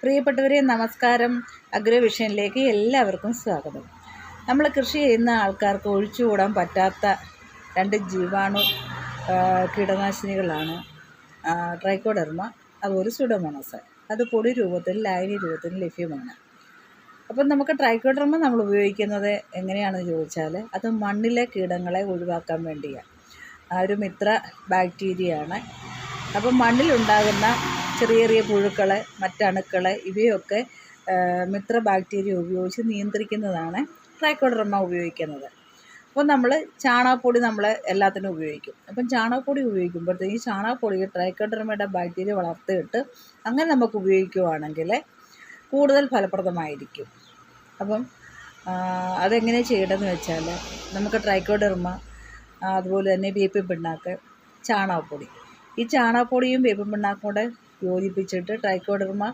പ്രിയപ്പെട്ടവരെ നമസ്കാരം. അഗ്രവിഷനിലേക്ക് എല്ലാവർക്കും സ്വാഗതം. നമ്മൾ കൃഷി ചെയ്യുന്ന ആൾക്കാർക്ക് ഒഴിച്ചുകൂടാൻ പറ്റാത്ത രണ്ട് ജീവാണു കീടനാശിനികളാണ് ട്രൈക്കോഡർമ അതുപോലെ സുഡമോണോസ്. അത് പൊടി രൂപത്തിൽ ലായനി രൂപത്തിൽ ലഭ്യമാണ്. അപ്പം നമുക്ക് ട്രൈക്കോഡർമ നമ്മൾ ഉപയോഗിക്കുന്നത് എങ്ങനെയാണെന്ന് ചോദിച്ചാൽ അത് മണ്ണിലെ കീടങ്ങളെ ഒഴിവാക്കാൻ വേണ്ടിയാണ് ആ ഒരു മിത്ര ബാക്ടീരിയ ആണ് അപ്പം മണ്ണിലുണ്ടാകുന്ന ചെറിയ ചെറിയ പുഴുക്കൾ മറ്റണുക്കൾ ഇവയൊക്കെ മിത്ര ബാക്ടീരിയ ഉപയോഗിച്ച് നിയന്ത്രിക്കുന്നതാണ് ട്രൈക്കോഡർമ ഉപയോഗിക്കുന്നത്. അപ്പോൾ നമ്മൾ ചാണകപ്പൊടി നമ്മൾ എല്ലാത്തിനും ഉപയോഗിക്കും. അപ്പം ചാണകപ്പൊടി ഉപയോഗിക്കുമ്പോഴത്തേക്ക് ചാണകപ്പൊടി ട്രൈക്കോഡർമയുടെ ബാക്ടീരിയ വളർത്തിയിട്ട് അങ്ങനെ നമുക്ക് ഉപയോഗിക്കുവാണെങ്കിൽ കൂടുതൽ ഫലപ്രദമായിരിക്കും. അപ്പം അതെങ്ങനെ ചെയ്യേണ്ടതെന്ന് വെച്ചാൽ നമുക്ക് ട്രൈക്കോഡർമ അതുപോലെ തന്നെ വേപ്പിൻ പിണ്ണാക്ക് ചാണകപ്പൊടി. ഈ ചാണകപ്പൊടിയും വേപ്പിൻ പിണ്ണാക്കും കൂടെ യോജിപ്പിച്ചിട്ട് ട്രൈക്കോഡർമ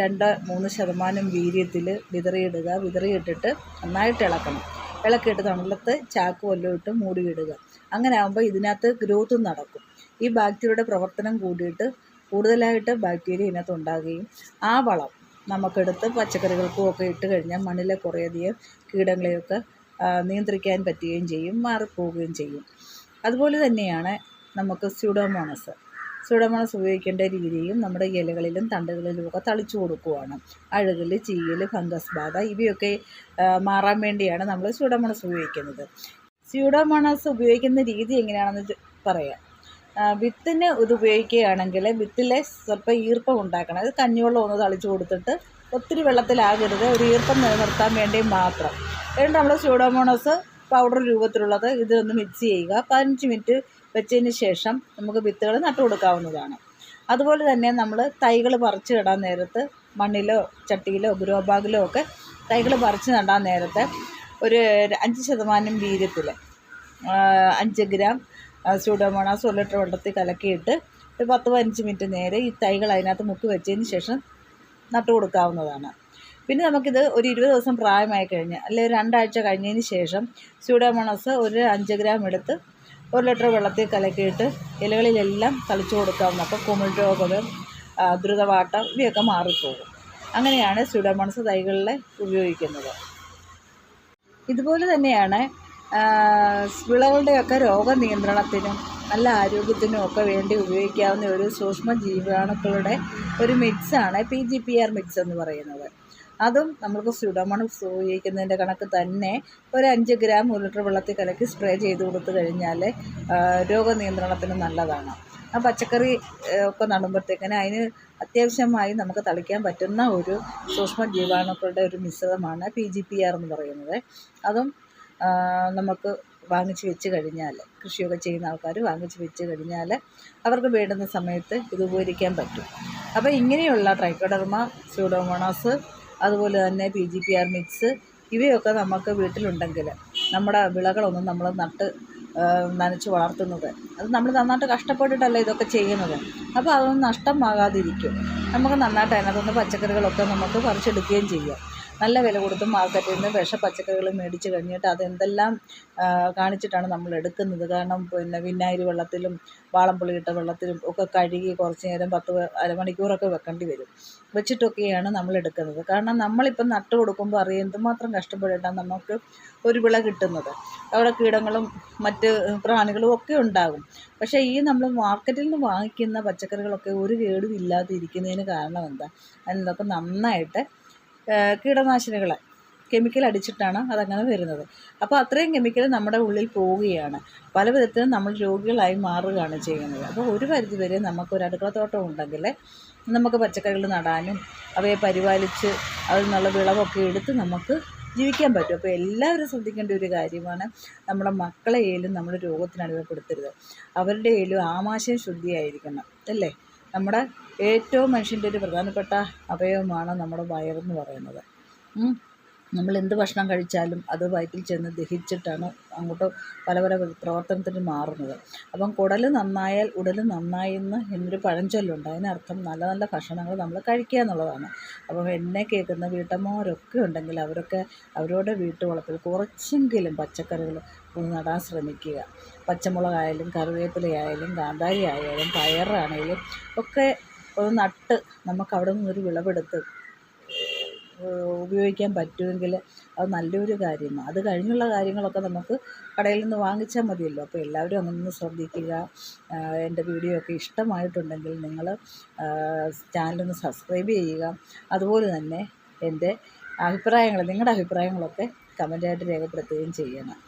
രണ്ട് മൂന്ന് ശതമാനം വീര്യത്തിൽ വിതറിയിടുക. വിതറിയിട്ടിട്ട് നന്നായിട്ട് ഇളക്കണം. ഇളക്കിയിട്ട് തണലത്ത് ചാക്ക് വല്ലതും ഇട്ട് മൂടിയിടുക അങ്ങനെ ആകുമ്പോൾ ഇതിനകത്ത് ഗ്രോത്തും നടക്കും. ഈ ബാക്ടീരിയയുടെ പ്രവർത്തനം കൂടിയിട്ട് കൂടുതലായിട്ട് ബാക്ടീരിയ ഇതിനകത്ത് ഉണ്ടാകുകയും ആ വളം നമുക്കെടുത്ത് പച്ചക്കറികൾക്കും ഒക്കെ ഇട്ട് കഴിഞ്ഞാൽ മണ്ണിലെ കുറേയധികം കീടങ്ങളെയൊക്കെ നിയന്ത്രിക്കാൻ പറ്റുകയും ചെയ്യും മാറിപ്പോവുകയും ചെയ്യും. അതുപോലെ തന്നെയാണ് നമുക്ക് സ്യൂഡോമോണസ്. സ്യൂഡോമോണസ് ഉപയോഗിക്കേണ്ട രീതിയും നമ്മുടെ ഇലകളിലും തണ്ടുകളിലും ഒക്കെ തളിച്ചു കൊടുക്കുവാണ്. അഴുകൽ ചീയൽ ഫംഗസ് ബാധ ഇവയൊക്കെ മാറാൻ വേണ്ടിയാണ് നമ്മൾ സ്യൂഡോമോണസ് ഉപയോഗിക്കുന്നത്. സ്യൂഡോമോണസ് ഉപയോഗിക്കുന്ന രീതി എങ്ങനെയാണെന്ന് പറയാം. വിത്തിന് ഇത് ഉപയോഗിക്കുകയാണെങ്കിൽ വിത്തിലെ സ്വല്പം ഈർപ്പം ഉണ്ടാക്കണം. അത് കഞ്ഞിവെള്ളം ഒന്ന് തളിച്ചു കൊടുത്തിട്ട് ഒത്തിരി വെള്ളത്തിലാകരുത്. ഒരു ഈർപ്പം നിലനിർത്താൻ വേണ്ടി മാത്രം. എന്നിട്ട് നമ്മൾ സ്യൂഡോമോണസ് പൗഡർ രൂപത്തിലുള്ളത് ഇതൊന്ന് മിക്സ് ചെയ്യുക. പതിനഞ്ച് മിനിറ്റ് വെച്ചതിന് ശേഷം നമുക്ക് വിത്തുകൾ നട്ടു കൊടുക്കാവുന്നതാണ്. അതുപോലെ തന്നെ നമ്മൾ തൈകൾ പറിച്ച് ഇടാൻ നേരത്ത് മണ്ണിലോ ചട്ടിയിലോ ഗ്രോ ബാഗിലോ ഒക്കെ തൈകൾ പറിച്ച് നടാൻ നേരത്ത് ഒരു അഞ്ച് ശതമാനം വീര്യത്തിൽ അഞ്ച് ഗ്രാം സ്യൂഡോമോണാസ് ഒരു ലിറ്റർ വെള്ളത്തിൽ കലക്കിയിട്ട് ഒരു പത്ത് പതിനഞ്ച് മിനിറ്റ് നേരെ ഈ തൈകൾ അതിനകത്ത് മുക്കി വെച്ചതിന് ശേഷം നട്ടു കൊടുക്കാവുന്നതാണ്. പിന്നെ നമുക്കിത് ഒരു ഇരുപത് ദിവസം പ്രായമായി കഴിഞ്ഞ് അല്ലെങ്കിൽ രണ്ടാഴ്ച കഴിഞ്ഞതിന് ശേഷം സ്യൂഡോമോണസ് ഒരു അഞ്ച് ഗ്രാം എടുത്ത് ഒരു ലിറ്റർ വെള്ളത്തിൽ കലക്കിയിട്ട് ഇലകളിലെല്ലാം തളിച്ചു കൊടുക്കാവുന്ന അപ്പോൾ കുമിൾ രോഗം ദ്രുതവാട്ടം ഇവയൊക്കെ മാറിപ്പോകും. അങ്ങനെയാണ് സ്യൂഡോമോണസ് തൈകളിലെ ഉപയോഗിക്കുന്നത്. ഇതുപോലെ തന്നെയാണ് വിളകളുടെയൊക്കെ രോഗനിയന്ത്രണത്തിനും നല്ല ആരോഗ്യത്തിനും ഒക്കെ വേണ്ടി ഉപയോഗിക്കാവുന്ന ഒരു സൂക്ഷ്മ ജീവാണുക്കളുടെ ഒരു മിക്സാണ് P G P R mix എന്ന് പറയുന്നത്. അതും നമുക്ക് സ്യൂഡോമോണസ് ഉപയോഗിക്കുന്നതിന്റെ കണക്ക് തന്നെ ഒരു അഞ്ച് ഗ്രാം ഒരു ലിറ്റർ വെള്ളത്തിൽ കലക്കി സ്പ്രേ ചെയ്ത് കൊടുത്തു കഴിഞ്ഞാൽ രോഗനിയന്ത്രണത്തിന് നല്ലതാണ്. ആ പച്ചക്കറി ഒക്കെ നടുമ്പോഴത്തേക്കിന് അതിന് അത്യാവശ്യമായി നമുക്ക് തളിക്കാൻ പറ്റുന്ന ഒരു സൂക്ഷ്മ ജീവാണുക്കളുടെ ഒരു മിശ്രിതമാണ് പി ജി പി ആർ എന്ന് പറയുന്നത്. അതും നമുക്ക് വാങ്ങിച്ച് വെച്ച് കഴിഞ്ഞാൽ കൃഷിയൊക്കെ ചെയ്യുന്ന ആൾക്കാർ വാങ്ങിച്ച് വെച്ച് കഴിഞ്ഞാൽ അവർക്ക് വേണ്ടുന്ന സമയത്ത് ഇത് ഉപകരിക്കാൻ പറ്റും. അപ്പോൾ ഇങ്ങനെയുള്ള ട്രൈക്കോഡർമ സ്യൂഡോമോണാസ് അതുപോലെ തന്നെ P G P R mix ഇവയൊക്കെ നമുക്ക് വീട്ടിലുണ്ടെങ്കിൽ നമ്മുടെ വിളകളൊന്നും നമ്മൾ നട്ട് നനച്ച് വളർത്തുന്നത്. അത് നമ്മൾ നന്നായിട്ട് കഷ്ടപ്പെട്ടിട്ടല്ല ഇതൊക്കെ ചെയ്യുന്നത്. അപ്പോൾ അതൊന്നും നഷ്ടമാകാതിരിക്കും. നമുക്ക് നന്നായിട്ട് അതിനകത്തുനിന്ന് പച്ചക്കറികളൊക്കെ നമുക്ക് പറിച്ചെടുക്കുകയും ചെയ്യാം. നല്ല വില കൊടുത്ത് മാർക്കറ്റിൽ നിന്ന് വിഷ പച്ചക്കറികൾ മേടിച്ച് കഴിഞ്ഞിട്ട് അതെന്തെല്ലാം കാണിച്ചിട്ടാണ് നമ്മൾ എടുക്കുന്നത്. കാരണം പിന്നെ വിനാഗിരി വെള്ളത്തിലും വാളംപുളിയിട്ട വെള്ളത്തിലും ഒക്കെ കഴുകി കുറച്ച് നേരം പത്ത് അരമണിക്കൂറൊക്കെ വെക്കേണ്ടി വരും. വെച്ചിട്ടൊക്കെയാണ് നമ്മൾ എടുക്കുന്നത്. കാരണം നമ്മളിപ്പം നട്ട് കൊടുക്കുമ്പോൾ അറിയാം എന്തുമാത്രം കഷ്ടപ്പെട്ടിട്ടാണ് നമുക്ക് ഒരു വിള കിട്ടുന്നത്. അവിടെ കീടങ്ങളും മറ്റ് പ്രാണികളും ഒക്കെ ഉണ്ടാകും. പക്ഷേ ഈ നമ്മൾ മാർക്കറ്റിൽ നിന്ന് വാങ്ങിക്കുന്ന പച്ചക്കറികളൊക്കെ ഒരു കേടും ഇല്ലാതെ ഇരിക്കുന്നതിന് കാരണം എന്താ? അതിനൊക്കെ നന്നായിട്ട് കീടനാശിനികൾ കെമിക്കൽ അടിച്ചിട്ടാണ് അതങ്ങനെ വരുന്നത്. അപ്പോൾ അത്രയും കെമിക്കൽ നമ്മുടെ ഉള്ളിൽ പോവുകയാണ്. പല വിധത്തിലും നമ്മൾ രോഗികളായി മാറുകയാണ് ചെയ്യുന്നത്. അപ്പോൾ ഒരു പരിധി വരെ അടുക്കള അടുക്കളത്തോട്ടം ഉണ്ടെങ്കിൽ നമുക്ക് പച്ചക്കറികൾ നടാനും അവയെ പരിപാലിച്ച് അതിൽ നിന്നുള്ള വിളവൊക്കെ എടുത്ത് നമുക്ക് ജീവിക്കാൻ പറ്റും. അപ്പോൾ എല്ലാവരും ശ്രദ്ധിക്കേണ്ട ഒരു കാര്യമാണ് നമ്മുടെ മക്കളെയിലും നമ്മൾ രോഗത്തിന് അടിമപ്പെടുത്തരുത്. അവരുടെ ഏലും ആമാശയം ശുദ്ധിയായിരിക്കണം. അല്ലേ? നമ്മുടെ ഏറ്റവും മനുഷ്യന്റെ ഒരു പ്രധാനപ്പെട്ട അവയവമാണ് നമ്മുടെ വയറെന്ന് പറയുന്നത്. നമ്മൾ എന്ത് ഭക്ഷണം കഴിച്ചാലും അത് വയറ്റിൽ ചെന്ന് ദഹിച്ചിട്ടാണ് അങ്ങോട്ട് പല പല പ്രവർത്തനത്തിന് മാറുന്നത്. അപ്പം കുടൽ നന്നായാൽ ഉടൽ നന്നായി എന്ന് എന്നൊരു പഴഞ്ചൊല്ലുണ്ട്. അതിനർത്ഥം നല്ല നല്ല ഭക്ഷണങ്ങൾ നമ്മൾ കഴിക്കുക എന്നുള്ളതാണ്. അപ്പം എന്നെ കേൾക്കുന്ന വീട്ടമ്മമാരൊക്കെ ഉണ്ടെങ്കിൽ അവരൊക്കെ അവരുടെ വീട്ടുവളപ്പിൽ കുറച്ചെങ്കിലും പച്ചക്കറികൾ നടാൻ ശ്രമിക്കുക. പച്ചമുളകായാലും കറിവേപ്പിലയായാലും കാന്താരി ആയാലും പയറാണെങ്കിലും ഒക്കെ ഒന്ന് നട്ട് നമുക്ക് അവിടെ നിന്നൊരു വിളവെടുത്ത് ഉപയോഗിക്കാൻ പറ്റുമെങ്കിൽ അത് നല്ലൊരു കാര്യമാണ്. അത് കഴിഞ്ഞുള്ള കാര്യങ്ങളൊക്കെ നമുക്ക് കടയിൽ നിന്ന് വാങ്ങിച്ചാൽ മതിയല്ലോ. അപ്പോൾ എല്ലാവരും അങ്ങനൊന്ന് ശ്രദ്ധിക്കുക. എന്റെ വീഡിയോ ഒക്കെ ഇഷ്ടമായിട്ടുണ്ടെങ്കിൽ നിങ്ങൾ ചാനലൊന്ന് സബ്സ്ക്രൈബ് ചെയ്യുക. അതുപോലെ തന്നെ എന്റെ അഭിപ്രായങ്ങൾ നിങ്ങളുടെ അഭിപ്രായങ്ങളൊക്കെ കമന്റായിട്ട് രേഖപ്പെടുത്തുകയും ചെയ്യണം.